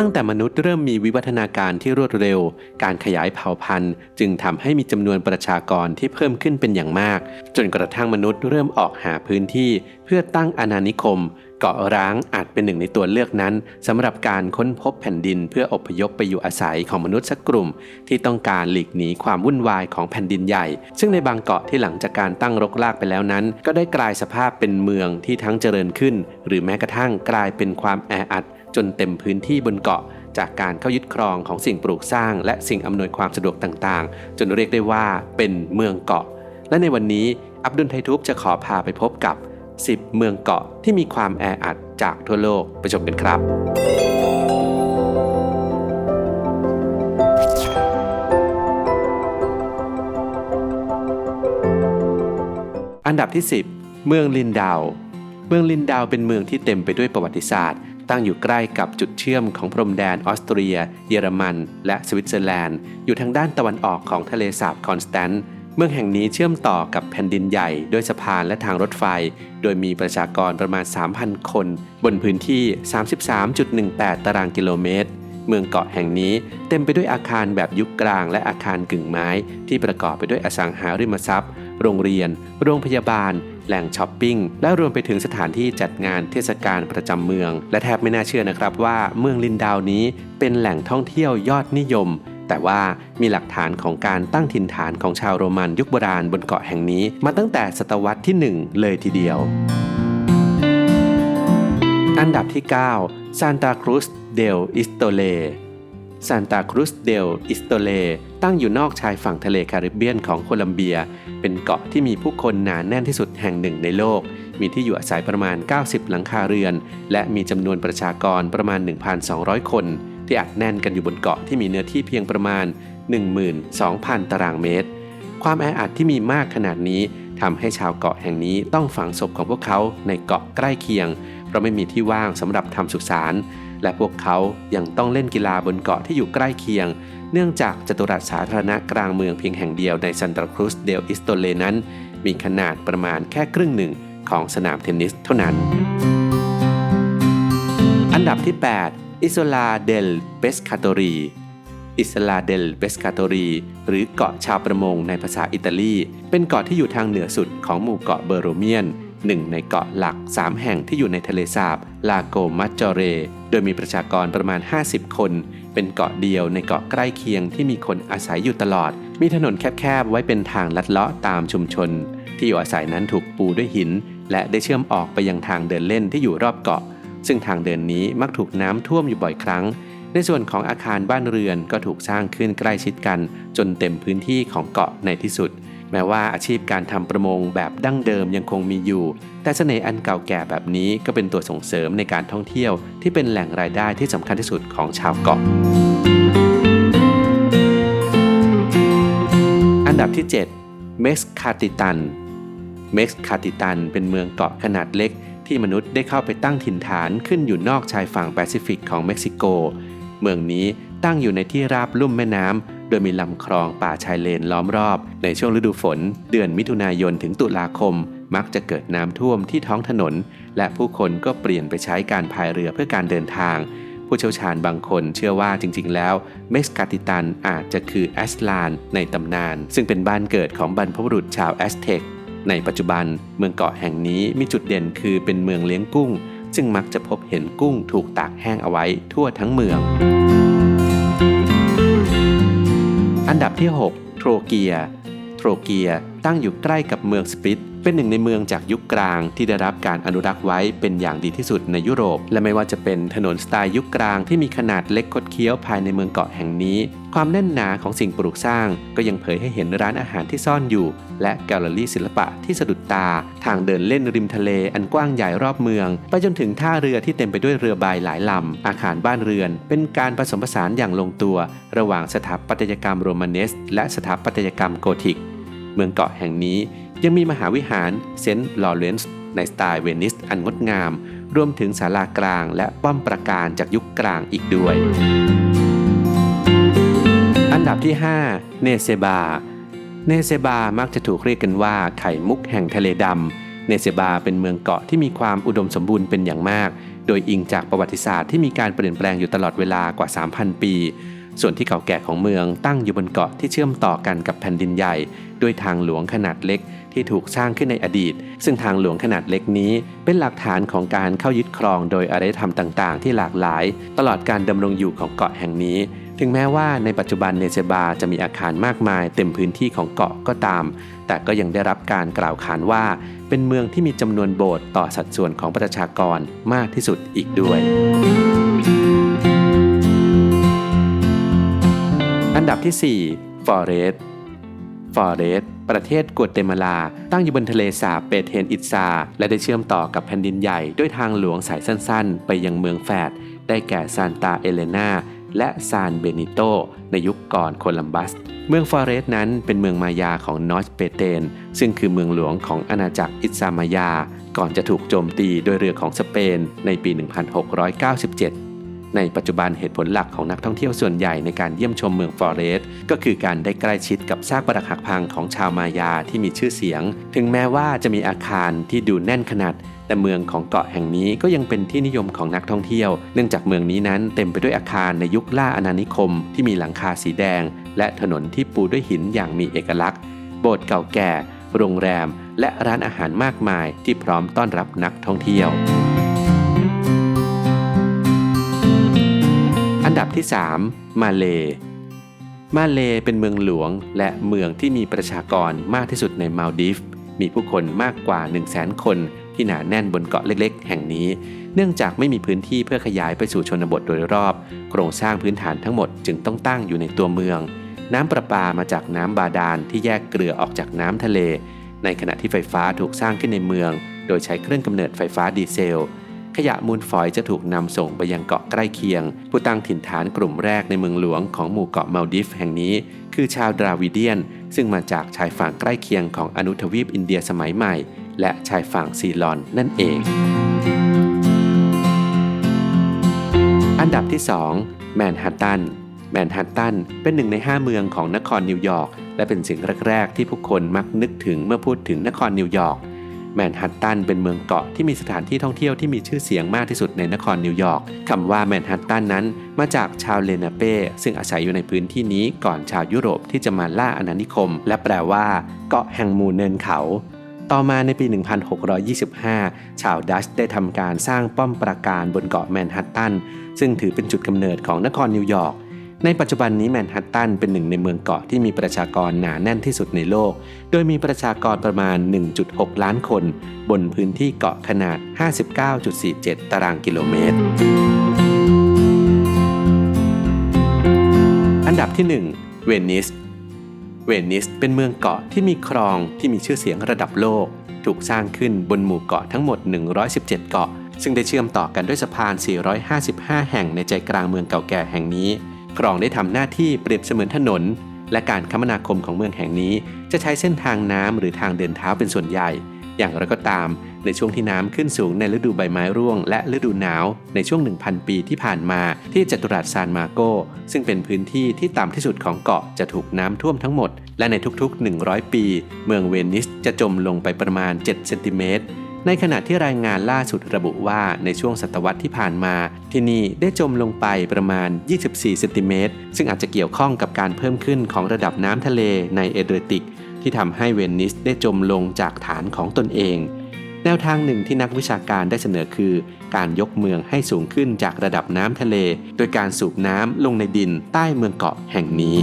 ตั้งแต่มนุษย์เริ่มมีวิวัฒนาการที่รวดเร็ว การขยายเผ่าพันธุ์ จึงทำให้มีจำนวนประชากรที่เพิ่มขึ้นเป็นอย่างมาก จนกระทั่งมนุษย์เริ่มออกหาพื้นที่ เพื่อตั้งอาณานิคม เกาะร้างอาจเป็นหนึ่งในตัวเลือกนั้นสำหรับการค้นพบแผ่นดินเพื่ออพยพไปอยู่อาศัยของมนุษย์สักกลุ่ม ที่ต้องการหลีกหนีความวุ่นวายของแผ่นดินใหญ่ ซึ่งในบางเกาะที่หลังจากการตั้งรกรากไปแล้วนั้น ก็ได้กลายสภาพเป็นเมืองที่ทั้งเจริญขึ้น หรือแม้กระทั่งกลายเป็นความแออัด จนเต็มพื้นที่บนเกาะ จากการเข้ายึดครองของสิ่งปลูกสร้าง และสิ่งอำนวยความสะดวกต่างๆ จนเรียกได้ว่าเป็นเมืองเกาะ และในวันนี้อับดุลไททูบจะขอพาไปพบกับ 10 เมืองเกาะที่มีความแออัดจากทั่วโลกไปชมกันครับอันดับที่ 10 เมืองลินดาว เมืองลินดาวเป็นเมืองที่เต็มไปด้วยประวัติศาสตร์ ตั้งอยู่ใกล้กับจุดเชื่อมของพรมแดนออสเตรีย เยอรมัน และสวิตเซอร์แลนด์ อยู่ทางด้านตะวันออกของทะเลสาบคอนสแตนต์เมืองแห่งนี้เชื่อมต่อกับแผ่นดินใหญ่ด้วยสะพานและทางรถไฟ โดยมีประชากรประมาณ 3,000 คน บนพื้นที่ 33.18 ตารางกิโลเมตร เมืองเกาะแห่งนี้เต็มไปด้วยอาคารแบบยุคกลางและอาคารกึ่งไม้ ที่ประกอบไปด้วยอสังหาริมทรัพย์ โรงเรียน โรงพยาบาล แหล่งช้อปปิ้ง และรวมไปถึงสถานที่จัดงานเทศกาลประจำเมือง และแทบไม่น่าเชื่อนะครับว่าเมืองลินดาวนี้เป็นแหล่งท่องเที่ยวยอดนิยม แต่ว่ามีหลักฐานของการตั้งถิ่นฐานของชาวโรมันยุคโบราณบนเกาะแห่งนี้ มาตั้งแต่ศตวรรษที่ 1 เลยทีเดียว อันดับที่ 9 ซานตาครูสเดลอิสโตเล ซานตาครูสเดลอิสโตเลตั้งอยู่นอกชายฝั่งทะเลแคริบเบียนของโคลัมเบีย เป็นเกาะที่มีผู้คนหนาแน่นที่สุดแห่งหนึ่งในโลก มีที่อยู่อาศัยประมาณ 90 หลังคาเรือน และมีจำนวนประชากรประมาณ 1,200 คน ที่อัดแน่นกันอยู่บนเกาะที่มีเนื้อที่เพียงประมาณ 12,000 ตารางเมตร ความแออัดที่มีมากขนาดนี้ทำให้ชาวเกาะแห่งนี้ต้องฝังศพของพวกเขาในเกาะใกล้เคียง เพราะไม่มีที่ว่างสำหรับทำสุสาน และพวกเขายังต้องเล่นกีฬาบนเกาะที่อยู่ใกล้เคียง เนื่องจากจัตุรัสสาธารณะกลางเมืองเพียงแห่งเดียวในซันตาครูสเดลอิสโตเลนั้น มีขนาดประมาณแค่ครึ่งหนึ่งของสนามเทนนิสเท่านั้น อันดับที่ 8 อิโซลาเดลเบสคาโตรีอิสลาเดลเบสคาโตรี หรือเกาะชาวประมงในภาษาอิตาลี เป็นเกาะที่อยู่ทางเหนือสุดของหมู่เกาะเบอร์โรเมียน หนึ่งในเกาะหลัก 3 แห่งที่อยู่ในทะเลสาบลาโกมัจจเร โดยมีประชากรประมาณ 50 คน เป็นเกาะเดียวในเกาะใกล้เคียงที่มีคนอาศัยอยู่ตลอด มีถนนแคบๆ ไว้เป็นทางลัดเลาะตามชุมชน ที่อยู่อาศัยนั้นถูกปูด้วยหิน และได้เชื่อมออกไปยังทางเดินเล่นที่อยู่รอบเกาะ ซึ่งทางเดินนี้มักถูกน้ำท่วมอยู่บ่อยครั้ง ในส่วนของอาคารบ้านเรือนก็ถูกสร้างขึ้นใกล้ชิดกัน จนเต็มพื้นที่ของเกาะในที่สุด แม้ว่าอาชีพการทำประมงแบบดั้งเดิมยังคงมีอยู่ แต่เสน่ห์อันเก่าแก่แบบนี้ก็เป็นตัวส่งเสริมในการท่องเที่ยว ที่เป็นแหล่งรายได้ที่สำคัญที่สุดของชาวเกาะ อันดับที่ 7 เม็กซ์คาติตัน เม็กซ์คาติตันเป็นเมืองเกาะขนาดเล็ก ที่มนุษย์ได้เข้าไปตั้งถิ่นฐานขึ้นอยู่นอกชายฝั่งแปซิฟิกของเม็กซิโก เมืองนี้ตั้งอยู่ในที่ราบลุ่มแม่น้ำ โดยมีลำคลองป่าชายเลนล้อมรอบ ในช่วงฤดูฝน เดือนมิถุนายนถึงตุลาคม มักจะเกิดน้ำท่วมที่ท้องถนน และผู้คนก็เปลี่ยนไปใช้การพายเรือเพื่อการเดินทาง ผู้เชี่ยวชาญบางคนเชื่อว่าจริง ๆ แล้ว เม็กซ์คาติตันอาจจะคือแอสลานในตำนาน ซึ่งเป็นบ้านเกิดของบรรพบุรุษชาวแอสเท็กในปัจจุบันเมืองเกาะแห่งนี้มีจุดเด่นคือเป็นเมืองเลี้ยงกุ้ง ซึ่งมักจะพบเห็นกุ้งถูกตากแห้งเอาไว้ทั่วทั้งเมือง อันดับที่ 6 โทรเกีย โทรเกียตั้งอยู่ใกล้กับเมืองสปิต เป็นหนึ่งในเมืองจากยุคกลางที่ได้รับการอนุรักษ์ไว้เป็นอย่างดีที่สุดในยุโรป และไม่ว่าจะเป็นถนนสไตล์ยุคกลางที่มีขนาดเล็กคดเคี้ยวภายในเมืองเกาะแห่งนี้ ความแน่นหนาของสิ่งปลูกสร้าง ก็ยังเผยให้เห็นร้านอาหารที่ซ่อนอยู่ และแกลเลอรี่ศิลปะที่สะดุดตา ทางเดินเล่นริมทะเลอันกว้างใหญ่รอบเมือง ไปจนถึงท่าเรือที่เต็มไปด้วยเรือใบหลายลำ อาคารบ้านเรือน เป็นการผสมผสานอย่างลงตัว ระหว่างสถาปัตยกรรมโรมาเนส และสถาปัตยกรรมโกธิก เมืองเกาะแห่งนี้ ยังมีมหาวิหารเซนต์ลอเรนซ์ในสไตล์เวนิสอันงดงาม รวมถึงศาลากลางและป้อมปราการจากยุคกลางอีกด้วย อันดับที่ 5 เนเซบา เนเซบามักจะถูกเรียกกันว่าไข่มุกแห่งทะเลดำ เนเซบาเป็นเมืองเกาะที่มีความอุดมสมบูรณ์เป็นอย่างมาก โดยอิงจากประวัติศาสตร์ที่มีการเปลี่ยนแปลงอยู่ตลอดเวลากว่า 3,000 ปี ส่วนที่เก่าแก่ของเมืองตั้งอยู่บนเกาะที่เชื่อมต่อกันกับแผ่นดินใหญ่ ด้วยทางหลวงขนาดเล็กที่ถูกสร้างขึ้นในอดีต ซึ่งทางหลวงขนาดเล็กนี้ เป็นหลักฐานของการเข้ายึดครองโดยอารยธรรมต่างๆ ที่หลากหลาย ตลอดการดำรงอยู่ของเกาะแห่งนี้ ถึงแม้ว่าในปัจจุบันเนเซบาจะมีอาคารมากมายเต็มพื้นที่ของเกาะก็ตาม แต่ก็ยังได้รับการกล่าวขานว่า เป็นเมืองที่มีจำนวนโบสถ์ต่อสัดส่วนของประชากรมากที่สุดอีกด้วย ดับที่ 4 ฟอเรสฟอเรสประเทศกัวเตมาลา ตั้งอยู่บนทะเลสาบเปเทนอิตซา และได้เชื่อมต่อกับแผ่นดินใหญ่ด้วยทางหลวงสายสั้นๆ ไปยังเมืองแฝดได้แก่ซานตาเอเลนาและซานเบนิโต ในยุคก่อนโคลัมบัส เมืองฟอเรสนั้นเป็นเมืองมายาของนอสเปเตน ซึ่งคือเมืองหลวงของอาณาจักรอิตซามายา ก่อนจะถูกโจมตีโดยเรือของสเปนในปี 1697 ในปัจจุบันเหตุผลหลักของนักท่องเที่ยวส่วนใหญ่ในการเยี่ยมชมเมืองฟอเรสก็คือการได้ใกล้ชิดกับซากปรักหักพังของชาวมายาที่มีชื่อเสียง ถึงแม้ว่าจะมีอาคารที่ดูแน่นขนาด แต่เมืองของเกาะแห่งนี้ก็ยังเป็นที่นิยมของนักท่องเที่ยว เนื่องจากเมืองนี้นั้นเต็มไปด้วยอาคารในยุคล่าอาณานิคม ที่มีหลังคาสีแดง และถนนที่ปูด้วยหินอย่างมีเอกลักษณ์ โบสถ์เก่าแก่ โรงแรม และร้านอาหารมากมายที่พร้อมต้อนรับนักท่องเที่ยว ที่ 3 มาเล มาเลเป็นเมืองหลวง และเมืองที่มีประชากรมากที่สุดในมาลดีฟ มีผู้คนมากกว่า 1 0 0 0 0แสนคนที่หนาแน่นบนเกาะเล็ก ๆ แห่งนี้ เนื่องจากไม่มีพื้นที่เพื่อขยายไปสู่ชนบทโดยรอบ โครงสร้างพื้นฐานทั้งหมดจึงต้องตั้งอยู่ในตัวเมือง น้ำประปามาจากน้ำบาดาลที่แยกเกลือออกจากน้ำทะเล ในขณะที่ไฟฟ้าถูกสร้างขึ้นในเมือง โดยใช้เครื่องกำเนิดไฟฟ้าดีเซล ขยะมูลฝอยจะถูกนำส่งไปยังเกาะใกล้เคียง ผู้ตั้งถิ่นฐานกลุ่มแรกในเมืองหลวงของหมู่เกาะมาลดิฟแห่งนี้ คือชาวดราวิเดียน ซึ่งมาจากชายฝั่งใกล้เคียงของอนุทวีปอินเดียสมัยใหม่ และชายฝั่งซีลอนนั่นเอง อันดับที่ 2 แมนฮัตตันแมนฮัตตันเป็นหนึ่งใน 5 เมืองของนครนิวยอร์กและเป็นสิ่งแรก ๆ ที่ผู้คนมักนึกถึงเมื่อพูดถึงนครนิวยอร์ก แมนฮัตตันเป็นเมืองเกาะที่มีสถานที่ท่องเที่ยวที่มีชื่อเสียงมากที่สุดในนครนิวยอร์กคำว่าแมนฮัตตันนั้นมาจากชาวเลนาเป้ซึ่งอาศัยอยู่ในพื้นที่นี้ก่อนชาวยุโรปที่จะมาล่าอาณานิคม และแปลว่า เกาะแห่งหมู่เนินเขา ต่อมาในปี 1625 ชาวดัชได้ทำการสร้างป้อมปราการบนเกาะแมนฮัตตันซึ่งถือเป็นจุดกำเนิดของนครนิวยอร์ก ในปัจจุบันนี้แมนฮัตตันเป็นหนึ่งในเมืองเกาะที่มีประชากรหนาแน่นที่สุดในโลก โดยมีประชากรประมาณ 1.6 ล้านคน บนพื้นที่เกาะขนาด 59.47 ตารางกิโลเมตร อันดับที่ 1 เวนิส เวนิสเป็นเมืองเกาะที่มีคลองที่มีชื่อเสียงระดับโลก ถูกสร้างขึ้นบนหมู่เกาะทั้งหมด 117 เกาะ ซึ่งได้เชื่อมต่อกันด้วยสะพาน 455 แห่งในใจกลางเมืองเก่าแก่แห่งนี้ คลองได้ทำหน้าที่เปรียบเสมือนถนน และการคมนาคมของเมืองแห่งนี้ จะใช้เส้นทางน้ำหรือทางเดินเท้าเป็นส่วนใหญ่ อย่างไรก็ตาม ในช่วงที่น้ำขึ้นสูงในฤดูใบไม้ร่วง และฤดูหนาวในช่วง 1,000 ปีที่ผ่านมาที่จัตุรัสซานมาโก ซึ่งเป็นพื้นที่ที่ต่ำที่สุดของเกาะจะถูกน้ำท่วมทั้งหมด และในทุกๆ 100 ปี เมืองเวนิสจะจมลงไปประมาณ 7 เซนติเมตร ในขณะที่รายงานล่าสุดระบุว่าในช่วงศตวรรษที่ผ่านมา ที่นี่ได้จมลงไปประมาณ 24 เซนติเมตร ซึ่งอาจจะเกี่ยวข้องกับการเพิ่มขึ้นของระดับน้ำทะเลในเอเดรติก ที่ทำให้เวนิสได้จมลงจากฐานของตนเอง แนวทางหนึ่งที่นักวิชาการได้เสนอคือ การยกเมืองให้สูงขึ้นจากระดับน้ำทะเล โดยการสูบน้ำลงในดินใต้เมืองเกาะแห่งนี้